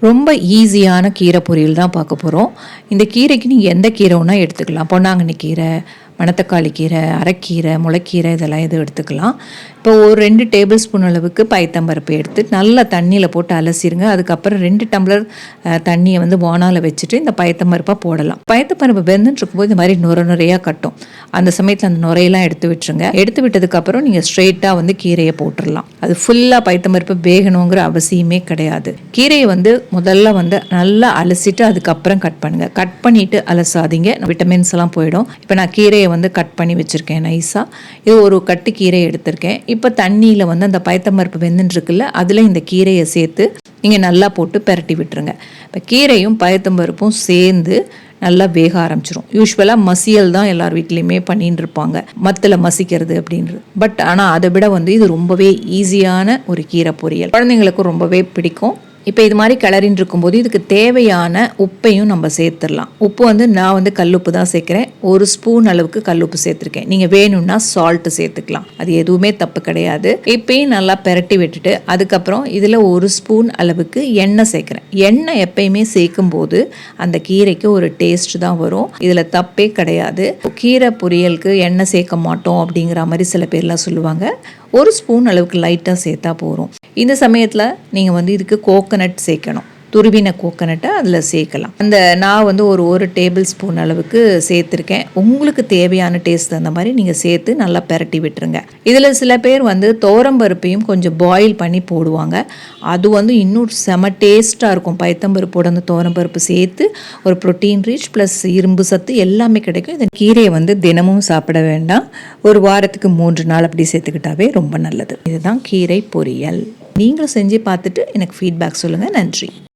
ரொம்ப ஈஸியான கீரை பொரியல் தான் பார்க்க போகிறோம் இந்த கீரைக்கு நீங்கள் எந்த கீரை வேணால் எடுத்துக்கலாம். பொன்னாங்கண்ணி கீரை மணத்தக்காளி கீரை அரைக்கீரை முளைக்கீரை இதெல்லாம் எதுவும் எடுத்துக்கலாம். இப்போ ஒரு ரெண்டு டேபிள் ஸ்பூன் அளவுக்கு பைத்தம்பருப்பு எடுத்து நல்லா தண்ணியில் போட்டு அலசிடுங்க அதுக்கப்புறம் ரெண்டு டம்ளர் தண்ணியை வந்து ஓனால் வச்சுட்டு இந்த பயத்தம்பருப்பாக போடலாம். பயத்தம்பருப்பு வெந்துட்டு இருக்கும்போது இந்த மாதிரி நுர நுரையாக கட்டும். அந்த சமயத்தில் அந்த நுரையெல்லாம் எடுத்து விட்டுருங்க. எடுத்து விட்டதுக்கப்புறம் நீங்கள் ஸ்ட்ரெயிட்டாக வந்து கீரையை போட்டுடலாம் அது ஃபுல்லாக பைத்தம்பருப்பு வேகணுங்கிற அவசியமே கிடையாது. கீரையை வந்து முதல்ல வந்து நல்லா அலசிட்டு அதுக்கப்புறம் கட் பண்ணுங்கள் கட் பண்ணிட்டு அலசாதீங்க. விட்டமின்ஸ் எல்லாம் போயிடும். இப்போ நான் கீரையை வந்து கட் பண்ணி வச்சுருக்கேன் நைஸாக இது ஒரு கட்டு கீரை எடுத்திருக்கேன். இப்போ தண்ணியில் வந்து அந்த பயத்தம்பருப்பு வெந்துட்டுருக்குல்ல அதில் இந்த கீரையை சேர்த்து நீங்கள் நல்லா போட்டு பெரட்டி விட்டுருங்க. இப்போ கீரையும் பயத்தம்பருப்பும் சேர்ந்து நல்லா வேக ஆரம்பிச்சிரும். யூஸ்வலாக மசியல் தான் எல்லார் வீட்லேயுமே பண்ணின்னு இருப்பாங்க. மத்தில் மசிக்கிறது அப்படின்றது. பட் ஆனால் அதை விட வந்து இது ரொம்பவே ஈஸியான ஒரு கீரை பொரியல். குழந்தைங்களுக்கும் ரொம்பவே பிடிக்கும். இப்போ இது மாதிரி கிளறின்னு இருக்கும்போது இதுக்கு தேவையான உப்பையும் நம்ம சேர்த்துடலாம். உப்பு வந்து நான் வந்து கல்லுப்பு தான் சேர்க்குறேன். ஒரு ஸ்பூன் அளவுக்கு கல்லுப்பு சேர்த்துருக்கேன். நீங்கள் வேணும்னா சால்ட்டு சேர்த்துக்கலாம். அது எதுவுமே தப்பு கிடையாது. இப்பயும் நல்லா பெரட்டி விட்டுட்டு அதுக்கப்புறம் இதில் ஒரு ஸ்பூன் அளவுக்கு எண்ணெய் சேர்க்குறேன். எண்ணெய் எப்பயுமே சேர்க்கும் போது அந்த கீரைக்கு ஒரு டேஸ்ட் தான் வரும். இதில் தப்பே கிடையாது. கீரை பொரியலுக்கு எண்ணெய் சேர்க்க மாட்டோம் அப்படிங்கிற மாதிரி சில பேர்லாம் சொல்லுவாங்க. ஒரு ஸ்பூன் அளவுக்கு லைட்டாக சேர்த்தா போகிறோம் இந்த சமயத்தில் நீங்கள் வந்து இதுக்கு கோகனட் சேர்க்கணும். துருவின கோக்கனட்டை அதில் சேர்க்கலாம். அந்த நான் வந்து ஒரு ஒரு டேபிள் ஸ்பூன் அளவுக்கு சேர்த்துருக்கேன். உங்களுக்கு தேவையான டேஸ்ட் அந்த மாதிரி நீங்கள் சேர்த்து நல்லா பெரட்டி விட்டுருங்க. இதில் சில பேர் வந்து தோரம்பருப்பையும் கொஞ்சம் பாயில் பண்ணி போடுவாங்க. அது வந்து இன்னும் செம டேஸ்ட்டாக இருக்கும். பைத்தம்பருப்போட அந்த தோரம்பருப்பு சேர்த்து ஒரு ப்ரோட்டீன் ரீச் ப்ளஸ் இரும்பு சத்து எல்லாமே கிடைக்கும். இந்த கீரையை வந்து தினமும் சாப்பிட வேண்டாம். ஒரு வாரத்துக்கு மூன்று நாள் அப்படி சேர்த்துக்கிட்டாவே ரொம்ப நல்லது. இதுதான் கீரை பொரியல். நீங்களும் செஞ்சு பார்த்துட்டு எனக்கு ஃபீட்பேக் சொல்லுங்கள் நன்றி.